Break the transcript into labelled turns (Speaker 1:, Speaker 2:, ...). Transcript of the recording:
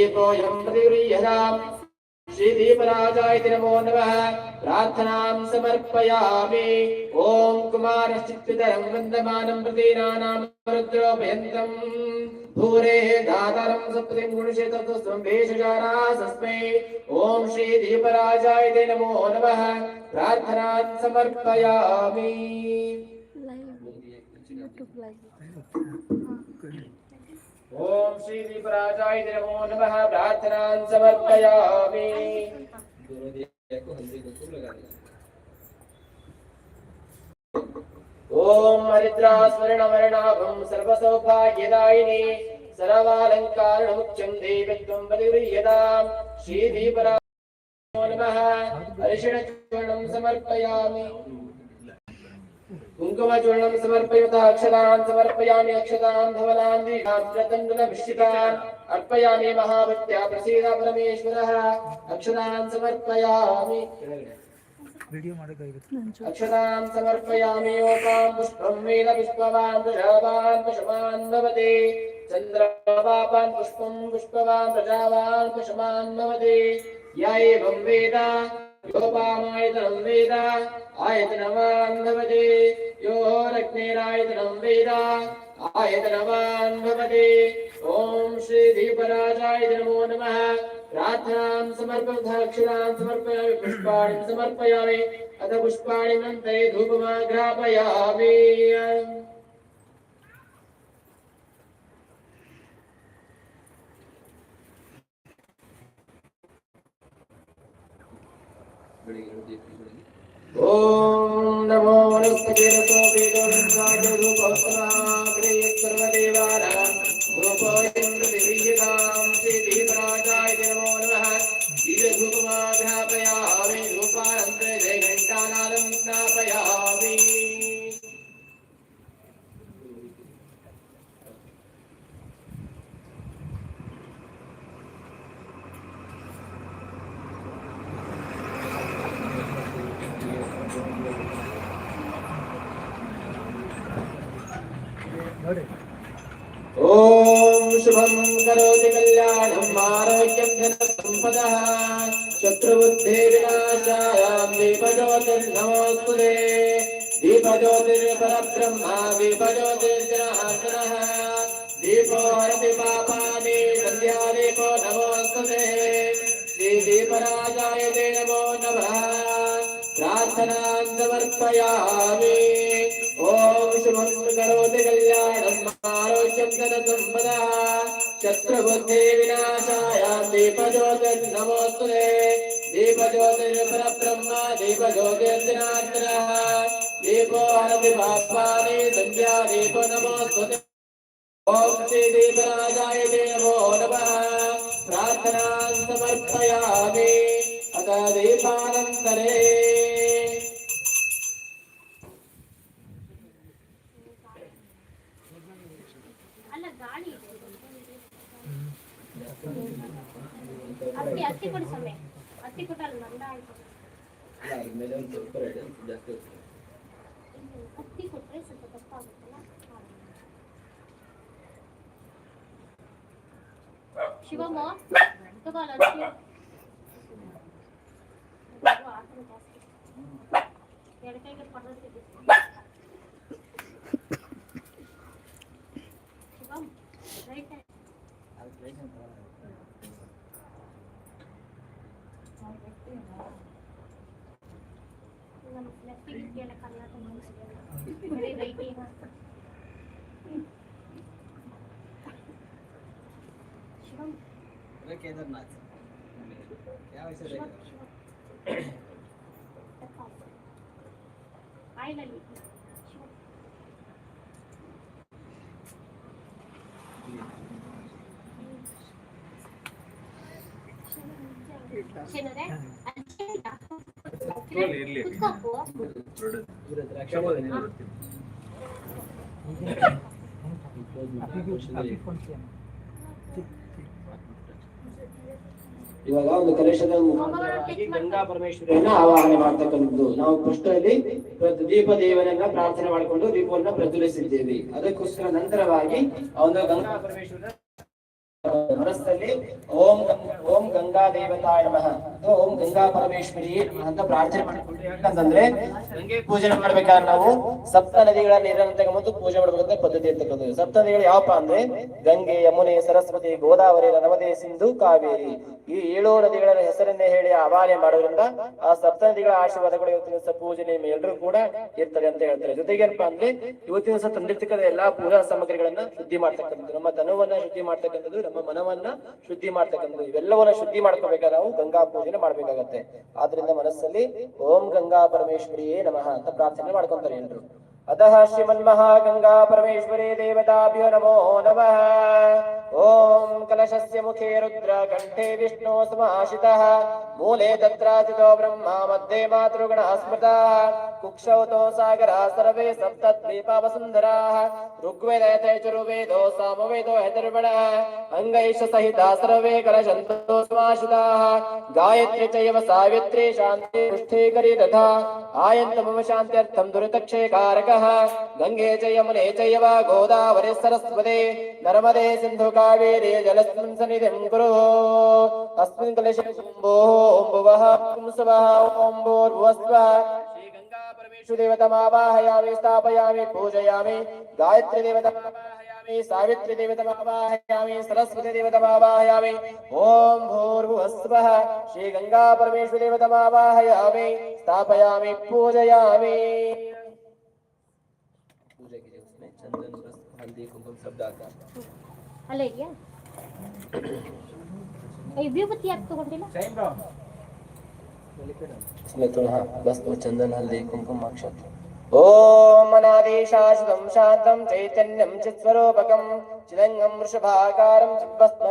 Speaker 1: दीपोऽयं प्रतिगृह्यताम् श्रीदीपराजाय नमो नमः। प्रार्थनां समर्पयामि। ॐ कुमारश्चित्पितरं वन्दमानं प्रतीनानां रुद्रोपयन्तम् भूरेः दातारं सप्तिं गुणशेतत्वं भेषजारासस्मै ॐ श्रीदीपराजाय नमो नमः। प्रार्थनां समर्पयामि। ఓం శ్రీ దీపరాజాయ నమో నమః. ప్రార్థనాం సమర్పయామి. ఓం హరిద్రా స్మరణ మరణాభం సర్వసౌభాగ్యదాయిని సర్వాలంకారణ ముఖ్యం దేవిత్వం పరిగృహ్యతాం శ్రీ దీపరాజ నమో నమః. హరిషణ చూర్ణం సమర్పయామి. कुङ्कुमचूर्णं समर्पयत अक्षरान् समर्पयामि अक्षतान् धवलान् दीर्घान्तरतण्डुलभिष्टितान् अर्पयामि महाभक्त्या प्रसीद परमेश्वरः। अक्षरान् समर्पयामि। अक्षतां समर्पयामि योगां पुष्पं वीन पुष्पवान् प्रजावान् पशुमान् भवति चन्द्रवापान् पुष्पं पुष्पवान् प्रजावान् पशुमान् भवति या एवं वेद। योपामायतनं वेद आयतनवान् भवति यो रग्नेरायतनं वेद आयतनवान् भवति ॐ श्रीदीपराजाय नमो नमः प्रार्थनां समर्पयतः अक्षरां समर्पयामि पुष्पाणि समर्पयामि अथ पुष्पाणि नन्तरे धूपमाघ्रापयामि ॐ नमो वनस्पते ॐ शुभं करोति कल्याणम् आरोग्यं धनसम्पदः शत्रुबुद्धिविनाशाय दीपज्योतिर्नमोऽस्तु ते दीपज्योतिर्परब्रह्म दीपज्योतिर्जनार्दनः दीपो हरति पापानि सन्ध्यादीपो नमोऽस्तु श्रीदीपराजाय ते नमो नमः प्रार्थनां समर्पयामि ఓం శుభం కరోతి కళ్యాణం ఆరోగ్యం తన సంపద శత్రుబుద్ధి వినాశాయ దీపజ్యోతిర్ నమోస్తురే
Speaker 2: దీపజ్యోతిర్పర బ్రహ్మ దీపజ్యోతిర్జనార్దన దీపో హరతి పాపాని సంధ్యా దీప నమోస్తుతే ఓం శ్రీ దీపరాజాయ దేవో ప్రార్థనా సమర్పయామి ಶಿವಮ್ಮ ತಗೋಲ್ಲ ಅಕ್ಕಿ. ಇದು ಆಕಳು केदारनाथ क्या वैसे General.
Speaker 1: ಇವಾಗ ಒಂದು ಕಲಶದ ಗಂಗಾ ಪರಮೇಶ್ವರಿಯನ್ನ ಆವಾಹನೆ ಮಾಡ್ತಕ್ಕಂಥದ್ದು. ನಾವು ಪುಷ್ಟದಲ್ಲಿ ಇವತ್ತು ದೀಪ ದೇವನನ್ನ ಪ್ರಾರ್ಥನೆ ಮಾಡಿಕೊಂಡು ದೀಪವನ್ನ ಪ್ರಜ್ವಲಿಸಿದ್ದೇವೆ. ಅದಕ್ಕೋಸ್ಕರ ನಂತರವಾಗಿ ಅವನ ಗಂಗಾ ಪರಮೇಶ್ವರನ ಮನಸ್ಸಲ್ಲಿ ಓಂ ಓಂ ಗಂಗಾ ದೇವತಾಯ ನಮಃ. ಅಥವಾ ಓಂ ಗಂಗಾ ಪರಮೇಶ್ವರಿ ಅಂತ ಪ್ರಾರ್ಥನೆ ಮಾಡಿಕೊಳ್ಳಿ ಯಾಕಂತಂದ್ರೆ ಗಂಗೆ ಪೂಜೆ ಮಾಡ್ಬೇಕಾದ್ರೆ ನಾವು ಸಪ್ತ ನದಿಗಳ ನೀರನ್ನು ತಗೊಂಬಂದು ಪೂಜೆ ಮಾಡಬೇಕಂತ ಪದ್ಧತಿ ಇರ್ತಕ್ಕಂಥದ್ದು. ಸಪ್ತ ನದಿಗಳು ಯಾವಪ್ಪ ಅಂದ್ರೆ ಗಂಗೆ, ಯಮುನೆ, ಸರಸ್ವತಿ, ಗೋದಾವರಿ, ನರ್ಮದೆ, ಸಿಂಧು, ಕಾವೇರಿ. ಈ ಏಳು ನದಿಗಳ ಹೆಸರನ್ನೇ ಹೇಳಿ ಆವಾಹನೆ ಮಾಡೋದ್ರಿಂದ ಆ ಸಪ್ತ ನದಿಗಳ ಆಶೀರ್ವಾದಗಳು ಇವತ್ತಿನ ದಿವಸ ಪೂಜೆ ಎಲ್ಲರೂ ಕೂಡ ಇರ್ತದೆ ಅಂತ ಹೇಳ್ತಾರೆ. ಜೊತೆಗೆ ಏನಪ್ಪಾ ಅಂದ್ರೆ ಇವತ್ತಿನ ದಿವಸ ತಂದಿರ್ತಕ್ಕಂಥ ಎಲ್ಲಾ ಪೂಜಾ ಸಾಮಗ್ರಿಗಳನ್ನ ಶುದ್ಧಿ ಮಾಡ್ತಕ್ಕಂಥದ್ದು. ನಮ್ಮ ತನುವನ್ನ ಶುದ್ಧಿ ಮಾಡ್ತಕ್ಕಂಥದ್ದು ನಮ್ಮ ಮನವನ್ನ ಶುದ್ಧಿ ಮಾಡ್ತಕ್ಕಂಥದ್ದು. ಇವೆಲ್ಲವನ್ನ ಶುದ್ಧಿ ಮಾಡ್ಕೋಬೇಕಾದ್ರೆ ನಾವು? ಗಂಗಾ ಪೂಜೆನ ಮಾಡ್ಬೇಕಾಗತ್ತೆ. ಆದ್ರಿಂದ ಮನಸ್ಸಲ್ಲಿ ಓಂ ಗಂಗಾ ಪರಮೇಶ್ವರಿಯೇ ನಮಃ ಅಂತ ಪ್ರಾರ್ಥನೆ ಮಾಡ್ಕೊಂತಾರೆ ಎಲ್ರು. अतः श्रीमन्महागङ्गा परमेश्वरे देवताभ्यो नमो नमः। ॐ कलशस्य मुखे रुद्र कण्ठे विष्णो समाशितः मूले तत्राचितो ब्रह्मा मध्ये मातृगणः स्मृताः। कुक्षौ तो सागरः सर्वे सप्तद्वीपावसुन्दराः ऋग्वेदयते चुर्वेदो सामवेदो हतर्वणः अङ्गैष सहिता सर्वे कलशन्तो समाशिताः गायत्री चैव सावित्री शान्ति पुष्टिकरी तथा आयन्त मम शान्त्यर्थं दुरितक्षयकारकः गङ्गे च यमुने गोदावरी सरस्वते। नर्मदे सिन्धु कावेरी जलस्मिन् सन्निधिं कुरु। अस्मिन् कलशे शम्भोः ॐ भूर्भुवस्वः। श्रीगङ्गा परमेश्वरदेवतमावाहयामि स्थापयामि, पूजयामि। गायत्री देवतमावाहयामि, सावित्री देवतमावाहयामि, सरस्वती देवतमावाहयामि। ॐ भूर्भुवस्वः, श्रीगङ्गा परमेश्वरदेवतमावाहयामि स्थापयामि, पूजयामि। चंदन रस हल्दी कुमकुम सब डालता
Speaker 2: అలాగే अभी बत्ती आपको कौन दिला सही ब्रो
Speaker 1: इसमें तो हाँ बस वो चंदन हल्दी कुमकुम अक्षत। ॐ अनादेशाश्वं शान्तं चैतन्यं चित्स्वरूपकं चिदङ्गं वृषभाकारं चिद्भस्म